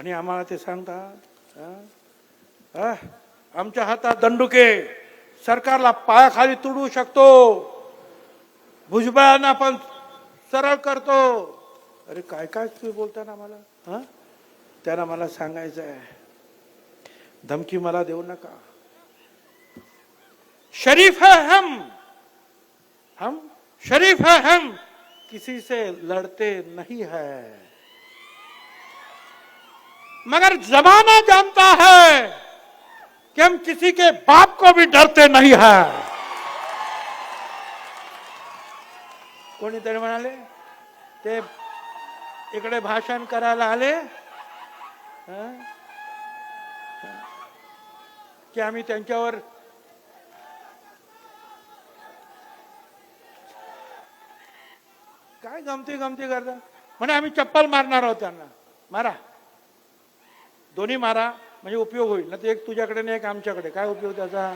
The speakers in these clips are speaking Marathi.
आणि आम्हाला ते सांगतात आमच्या हातात दंडुके. सरकारला पायाखाली तुडवू शकतो. भुजबळांना पण सरळ करतो. अरे काय काय तुम्ही बोलता ना मला? हा? त्यांना मला सांगायचं आहे. धमकी मला देऊ नका. शरीफ है हम. हम? शरीफ है हम. किसी से लड़ते नहीं है. मगर जमाना जानता है कि हम किसी के बाप को भी डरते नहीं है। कोणीतरी म्हणाले ते इकडे भाषण करायला आले की आम्ही त्यांच्यावर काय गमती गमती करता? म्हणे आम्ही चप्पल मारणार आहोत त्यांना. मारा. दोन्ही मारा म्हणजे उपयोग होईल. ना ते एक तुझ्याकडे नाही एक आमच्याकडे. काय उपयोग त्याचा?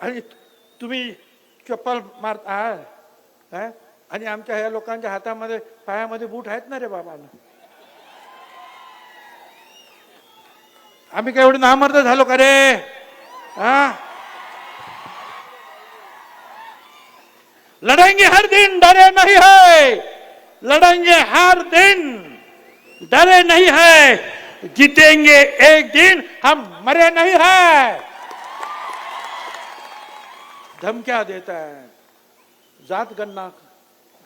आणि तुम्ही चप्पल मारता काय आणि आमच्या ह्या लोकांच्या हातामध्ये पायामध्ये बूट आहेत ना रे बाबा आम्ही काय एवढे नामर्द झालो का रे? हा लड़ेंगे हर दिन डरे नाही है। लड़ेंगे हर दिन। डरे नहीं है। जीतेंगे एक दिन। हम मरे नहीं है। धमक्या देत आहे जात गणना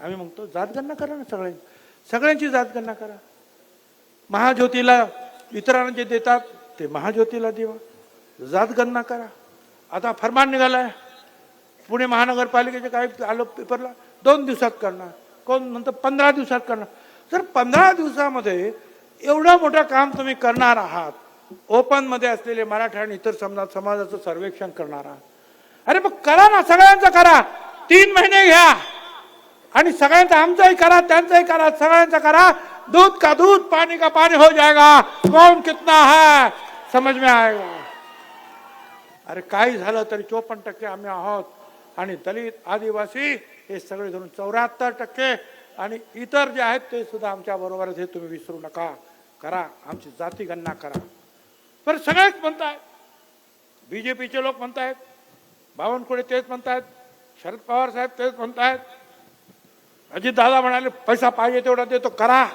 आम्ही म्हणतो जात गणना करा ना सगळे। सगळ्यांची जात गणना करा। महाज्योतीला इतरांना जे देतात ते महाज्योतीला देवा। जात गणना करा। आता फरमान निघालाय। पुणे महानगरपालिकेचे काही आलो पेपरला दोन दिवसात करणार। कोण म्हणतं पंधरा दिवसात करणार. जर पंधरा दिवसामध्ये एवढं मोठं काम तुम्ही करणार आहात ओपनमध्ये असलेले मराठा आणि इतर समजा समाजाचं सर्वेक्षण करणार आहात. अरे मग करा ना सगळ्यांचं करा. तीन महिने घ्या. आणि सगळ्यांचं आमचंही करा त्यांचंही करा सगळ्यांचं करा. दूध का दूध पाणी का पानी हो जाएगा कौन कितना है? समझ में आएगा. अरे काही झालं तरी चोपन्न टक्के आम्ही आहोत. आणि दलित आदिवासी हे सगळे धरून चौऱ्याहत्तर टक्के आणि इतर जे आहेत ते सुद्धा आमच्याबरोबर हे तुम्ही विसरू नका. करा. आमची जाती गणना करा. पण सगळेच म्हणतायत. बीजेपीचे लोक म्हणतायत. बावनकुळे तेच म्हणतायत. शरद पवार साहेब तेच म्हणतायत. अजित दादा म्हणाले पैसा पाहिजे तेवढा देतो करा.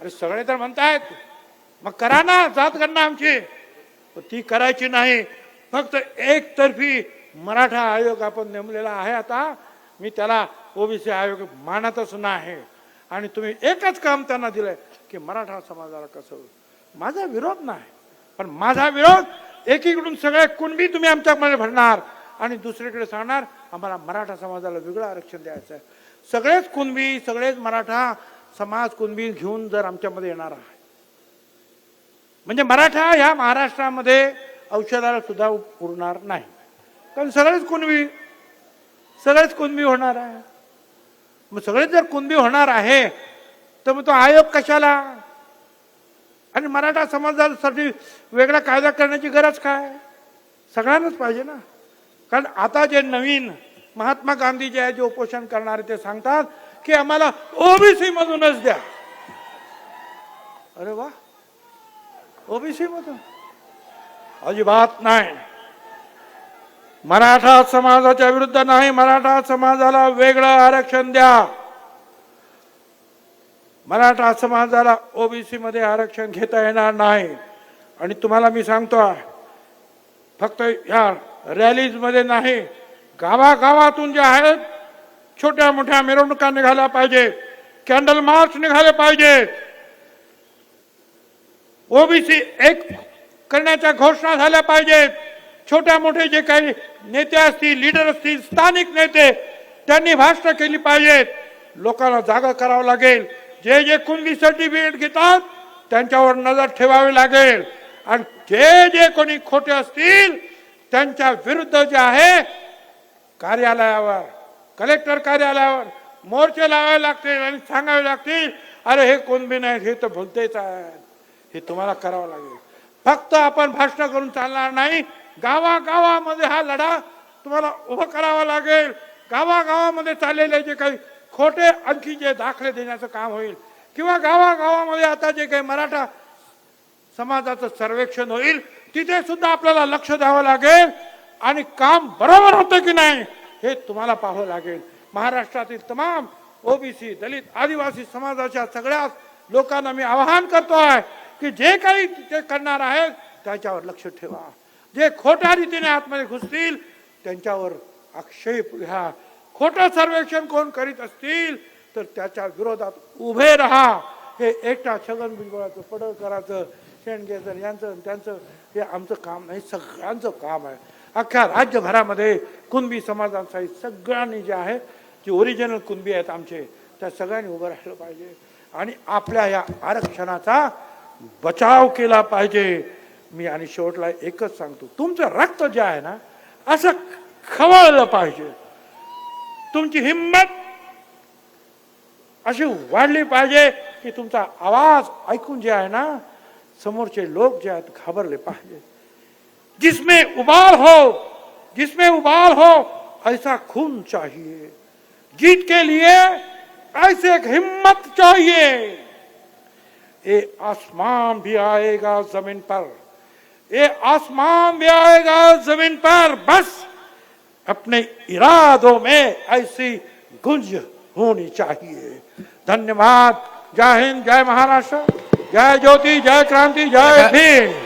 अरे सगळे तर म्हणतायत. मग करा ना जात गणना आमची. पण ती करायची नाही. फक्त एकतर्फी मराठा आयोग आपण नेमलेला आहे आता. मी त्याला ओबीसी आयोग मानतच नाही. आणि तुम्ही एकच काम त्यांना दिलंय की मराठा समाजाला कसं होईल. माझा विरोध नाही. पण माझा विरोध एकीकडून सगळे कुणबी तुम्ही आमच्यामध्ये भरणार आणि दुसरीकडे सांगणार आम्हाला मराठा समाजाला वेगळं आरक्षण द्यायचं आहे सगळेच कुणबी सगळेच मराठा समाज कुणबी घेऊन जर आमच्यामध्ये येणार आहे. म्हणजे मराठा ह्या महाराष्ट्रामध्ये औषधाला सुद्धा उरणार नाही. कारण सगळेच कुणबी सगळेच कुणबी होणार आहे. मग सगळेच जर कुणबी होणार आहे तर मग तो आयोग कशाला? आणि मराठा समाजासाठी वेगळा कायदा करण्याची गरज काय? सगळ्यांनाच पाहिजे ना. कारण आता जे नवीन महात्मा गांधी जे आहे जे उपोषण करणारे ते सांगतात की आम्हाला ओबीसी मधूनच द्या. अरे वा. ओबीसी मधून? अजिबात नाही. मराठा समाजाच्या विरुद्ध नाही मराठा समाजाला वेगळं आरक्षण द्या. मराठा समाजाला ओबीसी मध्ये आरक्षण घेता येणार नाही. आणि तुम्हाला मी सांगतो फक्त या रॅलीजमध्ये नाही गावागावातून जे आहेत छोट्या मोठ्या मिरवणुका निघाल्या पाहिजे कॅन्डल मार्च निघाले पाहिजे. ओबीसी एक करण्याच्या घोषणा झाल्या पाहिजेत. छोट्या मोठे जे काही नेते असतील लीडर असतील स्थानिक नेते त्यांनी भाष्य केली पाहिजेत लोकांना जागा करावं लागेल. जे जे कुणबी सर्टिफिकेट घेतात त्यांच्यावर नजर ठेवावी लागेल. आणि जे जे कोणी खोटे असतील त्यांच्या विरुद्ध जे आहे कार्यालयावर कलेक्टर कार्यालयावर मोर्चे लावावे लागतील आणि सांगावे लागतील अरे हे कुणबी नाही हे तर भुलतेच आहे हे तुम्हाला करावं लागेल. फक्त आपण भाषण करून चालणार नाही. गावागावामध्ये हा लढा तुम्हाला उभं करावा लागेल. गावागावामध्ये चाललेले जे काही खोटे आणखी जे दाखले देण्याचं काम होईल किंवा गावागावामध्ये आता जे काही मराठा समाजाचं सर्वेक्षण होईल तिथे सुद्धा आपल्याला लक्ष द्यावं लागेल. आणि काम बरोबर होतं की नाही हे तुम्हाला पाहावं लागेल. महाराष्ट्रातील तमाम ओबीसी दलित आदिवासी समाजाच्या सगळ्या लोकांना मी आवाहन करतो आहे की जे काही ते करणार आहेत त्याच्यावर लक्ष ठेवा. जे खोट्या रीतीने आतमध्ये घुसतील त्यांच्यावर आक्षेप घ्या खोटं सर्वेक्षण कोण करीत असतील तर त्याच्या विरोधात उभे राहा. हे एकटा छगन भुजबळाचं पडळकराचं शेणगेचं यांचं त्यांचं हे आमचं काम नाही सगळ्यांचं काम आहे. अख्ख्या राज्यभरामध्ये कुणबी समाजांसाठी सगळ्यांनी जे आहे जे ओरिजिनल कुणबी आहेत आमचे त्या सगळ्यांनी उभं राहिलं पाहिजे. आणि आपल्या या आरक्षणाचा बचाव केला पाहिजे. मी आणि शेवटला एकच सांगतो, तुमचं रक्त जे आहे ना, असं खवळलं पाहिजे. तुमची हिंमत अशी वाढली पाहिजे की तुमचा आवाज़ ऐकून जे आहे ना, समोरचे लोक जे आहेत घाबरले पाहिजे. जिसमें उबाल हो, जिसमें उबाल हो, ऐसा खून चाहिए. जीत के लिए ऐसे एक हिम्मत चाहिए. ये आसमान भी आएगा ज़मीन पर। ये आसमान भी आएगा जमीन पर बस अपने इरादों में ऐसी गुंज होनी चाहिए। धन्यवाद। जय हिंद जय महाराष्ट्र। जय ज्योति जय क्रांति जय भीम।